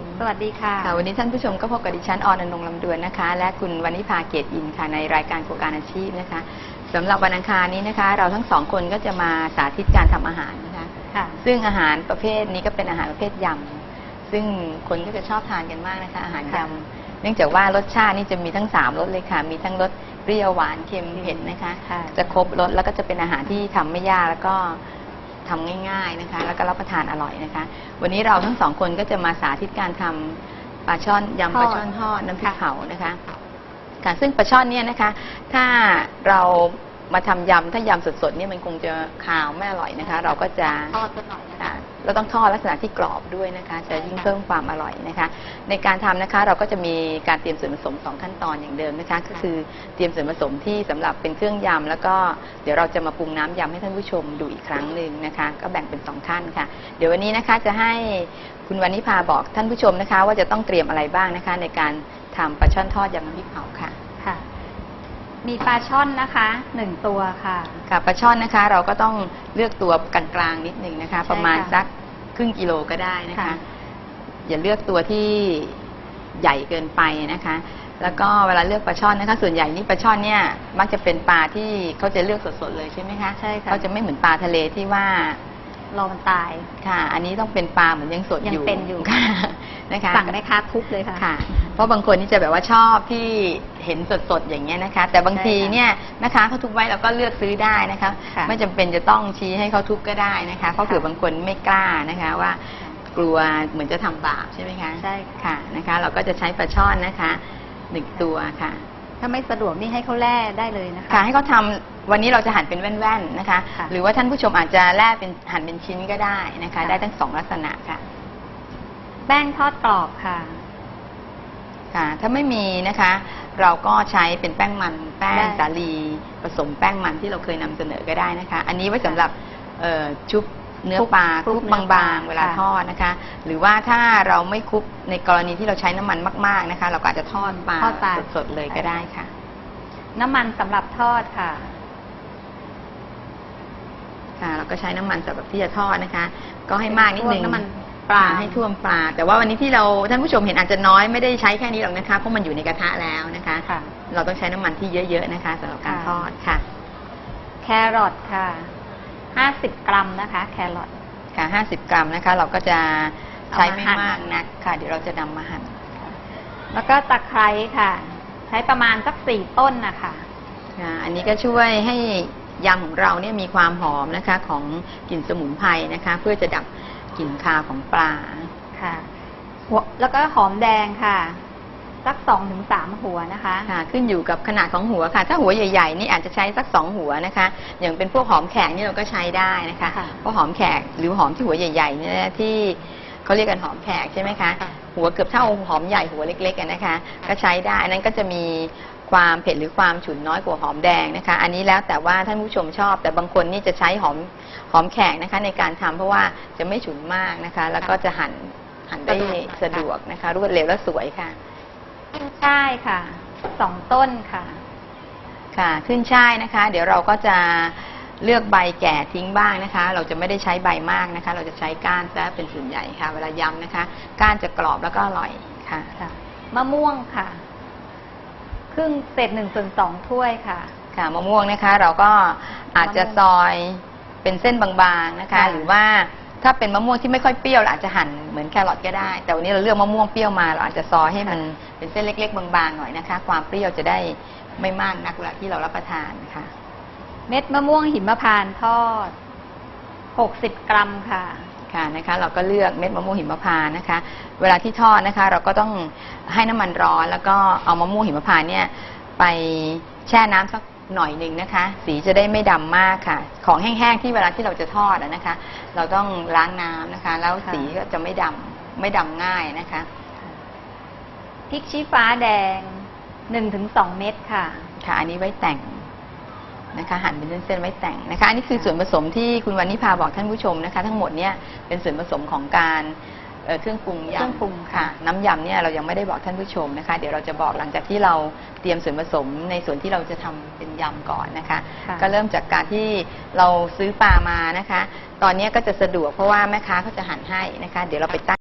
ม สวัสดีค่ะค่ะ วันนี้ท่านผู้ชมก็พบกับดิฉันออนอนงลำดวนนะคะ และคุณวณิภาเกตอินค่ะในรายการโครงการอาชีพนะคะสำหรับวันอังคารนี้นะคะ เราทั้งสองคนก็จะมาสาธิตการทำอาหารนะคะค่ะ ซึ่งอาหารประเภทนี้ก็เป็นอาหารประเภทยำซึ่งคนก็จะชอบทานกันมากนะคะ อาหารยค่ะำเนื่องจากว่ารสชาตินี่จะมีทั้งสามรสเลยค่ะ มีทั้งรสเปรี้ยวหวานเค็มเผ็ดนะคะค่ะจะครบรสแล้วก็จะเป็นอาหารที่ทำไม่ยากแล้วก็ ทำง่ายๆนะคะ แล้วก็รับประทานอร่อยนะคะ วันนี้เราทั้งสองคนก็จะมาสาธิตการทำปลาช่อนยำปลาช่อนทอดน้ำพริกเผานะคะค่ะซึ่งปลาช่อนเนี่ยนะคะ ถ้าเรามาทำยำถ้ายำสดๆเนี่ยมันคงจะคาวไม่อร่อยนะคะ เราก็จะทอดสักหน่อยนะคะค่ะ เราต้องทอดลักษณะที่กรอบด้วยนะคะ จะยิ่งเพิ่มความอร่อยนะคะ ในการทำนะคะเราก็จะมีการเตรียมส่วนผสมสองขั้นตอนอย่างเดิมนะคะ ก็คือเตรียมส่วนผสมที่สำหรับเป็นเครื่องยำแล้วก็เดี๋ยวเราจะมาปรุงน้ำยำให้ท่านผู้ชมดูอีกครั้งหนึ่งนะคะ ก็แบ่งเป็นสองขั้นค่ะ เดี๋ยววันนี้นะคะจะให้คุณวานิพาบอกท่านผู้ชมนะคะ ว่าจะต้องเตรียมอะไรบ้างนะคะ ในการทำปลาช่อนทอดยำน้ำพริกเผาค่ะ มีปลาช่อนนะคะหนึ่งตัวค่ะ ค่ะปลาช่อนนะคะ เราก็ต้องเลือกตัวกลางๆนิดนึงนะคะ ใช่ประมาณค่ะสักครึ่งกิโลก็ได้นะคะค่ะอย่าเลือกตัวที่ใหญ่เกินไปนะคะ แล้วก็เวลาเลือกปลาช่อนนะคะ ส่วนใหญ่นี่ปลาช่อนเนี่ยมักจะเป็นปลาที่เขาจะเลือกสดๆเลยใช่ไหมคะใช่ค่ะเขาจะไม่เหมือนปลาทะเลที่ว่า รอมันตาย ค่ะ อันนี้ต้องเป็นปลาเหมือนยังสดยังอยู่เป็นอยู่ ค่ะนะคะ สั่งได้คะทุบเลยค่ะ ค่ะเพ ราะบางคนนี่จะแบบว่าชอบที่เห็นสดๆอย่างเงี้ยนะคะ แต่บางทีใช่ค่ะเนี่ยนะคะเขาทุบไว้เราก็เลือกซื้อได้นะคะค่ะไม่จำเป็นจะต้องชี้ให้เขาทุบก็ได้นะคะ เพราะค่ะเผื่อบางคนไม่กล้านะคะว่ากลัวเหมือนจะทำบาปใช่ไหมคะใช่ค่ะ ค่ะนะคะ เราก็จะใช้ปลาช่อนนะคะหนึ่งตัวค่ะ ถ้าไม่สะดวกนี่ให้เขาแล่ได้เลยนะคะ ค่ะให้เขาทำวันนี้เราจะหั่นเป็นแว่นๆนะคะ ค่ะหรือว่าท่านผู้ชมอาจจะแล่เป็นหั่นเป็นชิ้นก็ได้นะคะ ค่ะ ได้ทั้งสองลักษณะค่ะ แป้งทอดกรอบค่ะ ค่ะ ถ้าไม่มีนะคะ เราก็ใช้เป็นแป้งมันแป้งได้สาลีผสมแป้งมันที่เราเคยนำเสนอก็ได้นะคะ อันนี้ไว้สำหรับเอ่อชุบเนื้อปลาคลุกคลุกเนื้อปลาบางๆ เวลาค่ะทอดนะคะ หรือว่าถ้าเราไม่คลุกในกรณีที่เราใช้น้ำมันมากๆนะคะ เราก็อาจจะทอดปลาทอดปลา สดๆเลยก็ได้ค่ะ น้ำมันสำหรับทอดค่ะ ค่ะเราก็ใช้น้ำมันสำหรับที่จะทอดนะคะ ก็ให้มากนิดนึงน้ำมัน ปลาให้ท่วมปลา แต่ว่าวันนี้ที่เราท่านผู้ชมเห็นอาจจะน้อยไม่ได้ใช้แค่นี้หรอกนะคะเพราะมันอยู่ในกระทะแล้วนะคะ ค่ะ เราต้องใช้น้ำมันที่เยอะๆนะคะสำหรับการค่ะทอดค่ะแครอทค่ะห้าสิบกรัมนะคะ แครอท ค่ะ 50 กรัมนะคะ เราก็จะใช้ไม่เอามาหั่น มากนักค่ะ เดี๋ยวเราจะนำมาหั่นแล้วก็ตะไคร้ค่ะ ใช้ประมาณสักสี่ต้นนะคะ ค่ะอันนี้ก็ช่วยให้ยำของเราเนี่ยมีความหอมนะคะของกลิ่นสมุนไพรนะคะ เพื่อจะดับ กลิ่นคาวของปลา ค่ะหัวแล้วก็หอมแดงค่ะ สักสองถึงสามหัวนะคะ ค่ะ ขึ้นอยู่กับขนาดของหัวค่ะ ถ้าหัวใหญ่ๆนี่อาจจะใช้สักสองหัวนะคะ อย่างเป็นพวกหอมแขกนี่เราก็ใช้ได้นะคะค่ะเพราะหอมแขกหรือหอมที่หัวใหญ่ๆเนี่ยที่เขาเรียกกันหอมแขกใช่ไหมคะ ค่ะ หัวเกือบเท่าหอมใหญ่หัวเล็กๆกันนะคะ ก็ใช้ได้อันนั้นก็จะมี ความเผ็ดหรือความฉุนน้อยกว่าหอมแดงนะคะ อันนี้แล้วแต่ว่าท่านผู้ชมชอบ แต่บางคนนี่จะใช้หอมหอมแขกนะคะ ในการทำเพราะว่าจะไม่ฉุนมากนะคะ แล้วก็จะหั่นหั่นได้สะดวกนะคะ รวดเร็วและสวยค่ะใช่ค่ะสองต้นค่ะ ค่ะขึ้นช่ายนะคะ เดี๋ยวเราก็จะเลือกใบแก่ทิ้งบ้างนะคะ เราจะไม่ได้ใช้ใบมากนะคะ เราจะใช้ก้านซะเป็นส่วนใหญ่ค่ะ เวลายำนะคะ ก้านจะกรอบแล้วก็อร่อยค่ะค่ะมะม่วงค่ะ ครึ่งเศษหนึ่งส่วนสองถ้วยค่ะ ค่ะมะม่วงนะคะเราก็อาจจะซอยเป็นเส้นบางๆนะคะ ค่ะ หรือว่าถ้าเป็นมะม่วงที่ไม่ค่อยเปรี้ยวเราอาจจะหั่นเหมือนแครอทก็ได้ แต่วันนี้เราเลือกมะม่วงเปรี้ยวมาเราอาจจะซอยให้มันเป็นเส้นเล็ก ๆ บางๆหน่อยนะคะ ความเปรี้ยวจะได้ไม่มากนักเวลาที่เรารับประทานค่ะ เม็ดมะม่วงหิมพานต์ทอดหกสิบกรัมค่ะ ค่ะนะคะเราก็เลือกเม็ดมะม่วงหิมพานต์นะคะ เวลาที่ทอดนะคะ เราก็ต้องให้น้ำมันร้อน แล้วก็เอามะม่วงหิมพานต์เนี่ยไปแช่น้ำสักหน่อยหนึ่งนะคะ สีจะได้ไม่ดำมากค่ะ ของแห้งๆที่เวลาที่เราจะทอดอะนะคะ เราต้องล้างน้ำนะคะ แล้วค่ะสีก็จะไม่ดำไม่ดำง่ายนะคะ พริกชี้ฟ้าแดงหนึ่งถึงสองเม็ดค่ะ ค่ะ อันนี้ไว้แต่ง นะคะหั่นเป็นเส้นๆไว้แต่งนะคะอันนี้คือส่วนผสมที่คุณวันนิพาบอกท่านผู้ชมนะคะ ทั้งหมดเนี่ยเป็นส่วนผสมของการเอ่อเครื่องปรุงเครื่องยำปรุงค่ะ น้ำยำเนี่ยเรายังไม่ได้บอกท่านผู้ชมนะคะ เดี๋ยวเราจะบอกหลังจากที่เราเตรียมส่วนผสมในส่วนที่เราจะทำเป็นยำก่อนนะคะ ค่ะ ก็เริ่มจากการที่เราซื้อปลามานะคะ ตอนนี้ก็จะสะดวกเพราะว่าแม่ค้าเขาจะหั่นให้นะคะ เดี๋ยวเราไปตั้ง